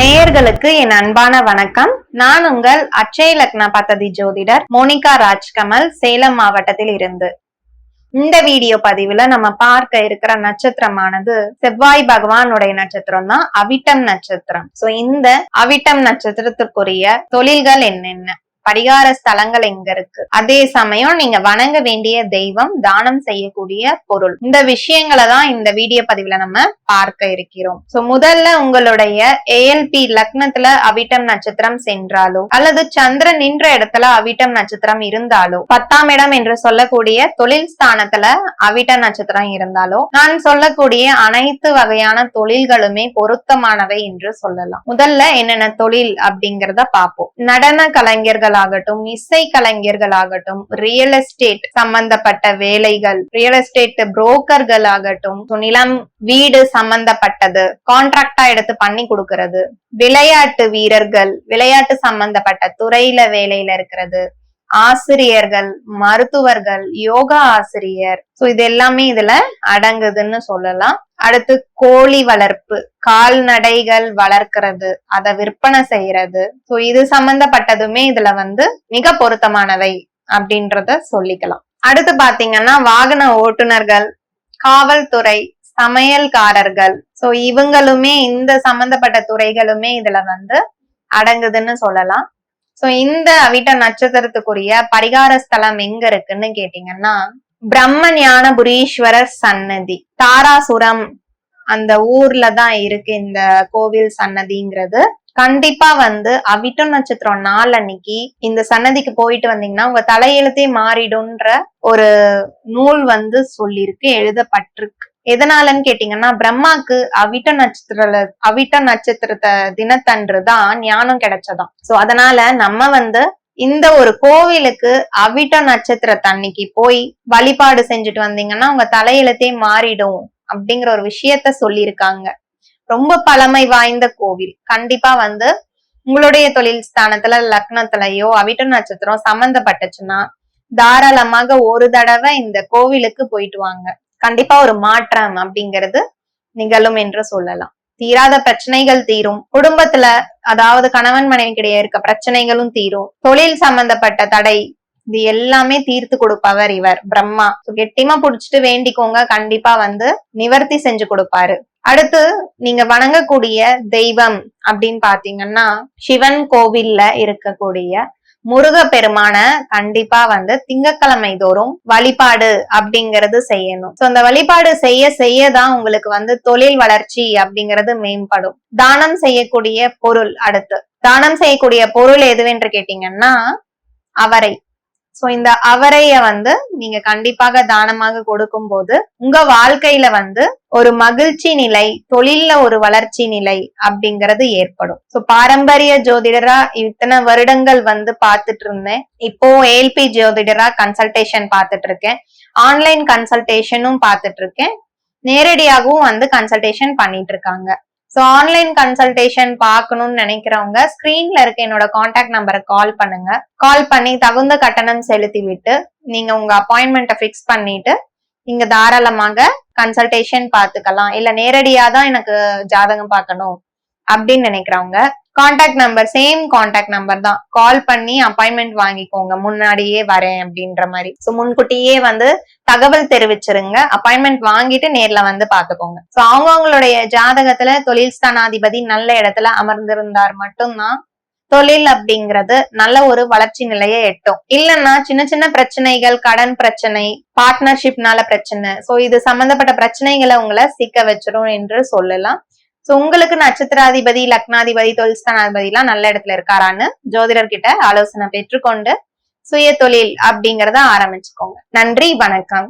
நேயர்களுக்கு என் அன்பான வணக்கம். நான் உங்கள் அச்சய லக்ன பத்ததி ஜோதிடர் மோனிகா ராஜ்கமல் சேலம் மாவட்டத்தில் இருந்து. இந்த வீடியோ பதிவுல நம்ம பார்க்க இருக்கிற நட்சத்திரமானது செவ்வாய் பகவானுடைய நட்சத்திரம் தான் அவிட்டம் நட்சத்திரம். சோ இந்த அவிட்டம் நட்சத்திரத்திற்குரிய தொழில்கள் என்னென்ன? பரிகார ஸ்தலங்கள் எங்க இருக்கு? அதே சமயம் நீங்க வணங்க வேண்டிய தெய்வம் தானம் செய்யக்கூடிய பொருள். இந்த விஷயங்களை தான் இந்த வீடியோ பதிவுல நம்ம பார்க்க இருக்கிறோம். சோ முதல்ல உங்களுடைய ஏஎல்பி லக்னத்துல அவிட்டம் நட்சத்திரம் சென்றாலோ அல்லது சந்திரன் நின்ற இடத்துல அவிட்டம் நட்சத்திரம் இருந்தாலோ பத்தாம் இடம் என்று சொல்லக்கூடிய தொழில் ஸ்தானத்துல அவிட்ட நட்சத்திரம் இருந்தாலோ நான் சொல்லக்கூடிய அனைத்து வகையான தொழில்களுமே பொருத்தமானவை என்று சொல்லலாம். முதல்ல என்னென்ன தொழில் அப்படிங்கறத பார்ப்போம். நடன கலைஞர்கள் கலைஞர்களாகட்டும் இசை கலைஞர்களாகட்டும் ரியல் எஸ்டேட் சம்பந்தப்பட்ட வேலைகள் ரியல் எஸ்டேட் புரோக்கர்கள் ஆகட்டும் நிலம் வீடு சம்பந்தப்பட்டது கான்ட்ராக்டா எடுத்து பண்ணி கொடுக்கறது விளையாட்டு வீரர்கள் விளையாட்டு சம்பந்தப்பட்ட துறையில வேலையில இருக்கிறது ஆசிரியர்கள் மருத்துவர்கள் யோகா ஆசிரியர். சோ இது எல்லாமே இதுல அடங்குதுன்னு சொல்லலாம். அடுத்து கோழி வளர்ப்பு கால்நடைகள் வளர்க்கிறது அதை விற்பனை செய்யறது. சோ இது சம்பந்தப்பட்டதுமே இதுல வந்து மிக பொருத்தமானவை அப்படின்றத சொல்லிக்கலாம். அடுத்து பாத்தீங்கன்னா வாகன ஓட்டுநர்கள் காவல்துறை சமையல்காரர்கள். சோ இவங்களுமே இந்த சம்பந்தப்பட்ட துறைகளுமே இதுல வந்து அடங்குதுன்னு சொல்லலாம். சோ இந்த அவிட்ட நட்சத்திரத்துக்குரிய பரிகார ஸ்தலம் எங்க இருக்குன்னு கேட்டீங்கன்னா பிரம்ம ஞானபுரீஸ்வரர் சன்னதி. தாராசுரம் அந்த ஊர்ல தான் இருக்கு இந்த கோவில் சன்னதிங்கிறது. கண்டிப்பா வந்து அவிட்டம் நட்சத்திரம் நாள் அன்னைக்கு இந்த சன்னதிக்கு போயிட்டு வந்தீங்கன்னா உங்க தலையெழுத்தே மாறிடும்ன்ற ஒரு நூல் வந்து சொல்லியிருக்கு எழுதப்பட்டிருக்கு. எதனாலன்னு கேட்டீங்கன்னா பிரம்மாக்கு அவிட்ட நட்சத்திர அவிட்ட நட்சத்திரத்தை தினத்தன்று தான் ஞானம் கிடைச்சதாம். சோ அதனால நம்ம வந்து இந்த ஒரு கோவிலுக்கு அவிட்ட நட்சத்திரத்தன்னைக்கு போய் வழிபாடு செஞ்சுட்டு வந்தீங்கன்னா உங்க தலையெழுத்தே மாறிடும் அப்படிங்கிற ஒரு விஷயத்த சொல்லியிருக்காங்க. ரொம்ப பழமை வாய்ந்த கோவில். கண்டிப்பா வந்து உங்களுடைய தொழில் ஸ்தானத்துல லக்னத்திலயோ அவிட்ட நட்சத்திரம் சம்மந்தப்பட்டுச்சுன்னா தாராளமாக ஒரு தடவை இந்த கோவிலுக்கு போயிட்டு வாங்க. கண்டிப்பா ஒரு மாற்றம் அப்படிங்கிறது நிகழும் என்று சொல்லலாம். தீராத பிரச்சனைகள் தீரும். குடும்பத்துல அதாவது கணவன் மனைவிக்கிடையே இருக்க பிரச்சனைகளும் தீரும். தொழில் சம்பந்தப்பட்ட தடை இது எல்லாமே தீர்த்து கொடுப்பவர் இவர் பிரம்மா. கெட்டிமா புடிச்சிட்டு வேண்டிக்கோங்க. கண்டிப்பா வந்து நிவர்த்தி செஞ்சு கொடுப்பாரு. அடுத்து நீங்க வணங்கக்கூடிய தெய்வம் அப்படின்னு பாத்தீங்கன்னா சிவன் கோவில்ல இருக்கக்கூடிய முருகப்பெருமான கண்டிப்பா வந்து திங்கக்கிழமை தோறும் வழிபாடு அப்படிங்கிறது செய்யணும். சோ அந்த வழிபாடு செய்ய செய்யதான் உங்களுக்கு வந்து தொழில் வளர்ச்சி அப்படிங்கிறது மேம்படும். தானம் செய்யக்கூடிய பொருள் அடுத்து. தானம் செய்யக்கூடிய பொருள் எதுவென்று கேட்டீங்கன்னா அவரை. சோ இந்த அவரைய வந்து நீங்க கண்டிப்பாக தானமாக கொடுக்கும் போது உங்க வாழ்க்கையில வந்து ஒரு மகிழ்ச்சி நிலை தொழில்ல ஒரு வளர்ச்சி நிலை அப்படிங்கிறது ஏற்படும். சோ பாரம்பரிய ஜோதிடரா இத்தனை வருடங்கள் வந்து பாத்துட்டு இருந்தேன் இப்போ ஏல்பி ஜோதிடரா கன்சல்டேஷன் பாத்துட்டு இருக்கேன் ஆன்லைன் கன்சல்டேஷனும் பாத்துட்டு இருக்கேன் நேரடியாகவும் வந்து கன்சல்டேஷன் பண்ணிட்டு இருக்காங்க ஸோ ஆன்லைன் கன்சல்டேஷன் பார்க்கணும்னு நினைக்கிறவங்க ஸ்கிரீன்ல இருக்க என்னோட காண்டாக்ட் நம்பரை கால் பண்ணுங்க. கால் பண்ணி தகுந்த கட்டணம் செலுத்தி விட்டு நீங்க உங்க அப்பாயின்மெண்ட்டை ஃபிக்ஸ் பண்ணிட்டு நீங்க தாராளமாக கன்சல்டேஷன் பார்த்துக்கலாம். இல்ல நேரடியா தான் எனக்கு ஜாதகம் பார்க்கணும் அப்படின்னு நினைக்கிறவங்க contact number same contact number தான். கால் பண்ணி அப்பாயின்மெண்ட் வாங்கிக்கோங்க. முன்னாடியே வரேன் அப்படின்ற மாதிரி. ஸோ முன்கூட்டியே வந்து தகவல் தெரிவிச்சிருங்க. அப்பாயின்மெண்ட் வாங்கிட்டு நேர்ல வந்து பாத்துக்கோங்க ஸோ அவங்கவுங்களுடைய ஜாதகத்துல தொழில் ஸ்தானாதிபதி நல்ல இடத்துல அமர்ந்திருந்தார் மட்டும்தான் தொழில் அப்படிங்கிறது நல்ல ஒரு வளர்ச்சி நிலையை எட்டும். இல்லைன்னா சின்ன சின்ன பிரச்சனைகள் கடன் பிரச்சனை பார்ட்னர்ஷிப்னால பிரச்சனை. சோ இது சம்பந்தப்பட்ட பிரச்சனைகளை உங்களை சிக்க வச்சிரும் என்று சொல்லலாம். சோ உங்களுக்கு நட்சத்திராதிபதி லக்னாதிபதி தொழில்ஸ்தானாதிபதி எல்லாம் நல்ல இடத்துல இருக்காரான்னு ஜோதிடர்கிட்ட ஆலோசனை பெற்றுக்கொண்டு சுய தொழில் அப்படிங்கறத ஆரம்பிச்சுக்கோங்க. நன்றி வணக்கம்.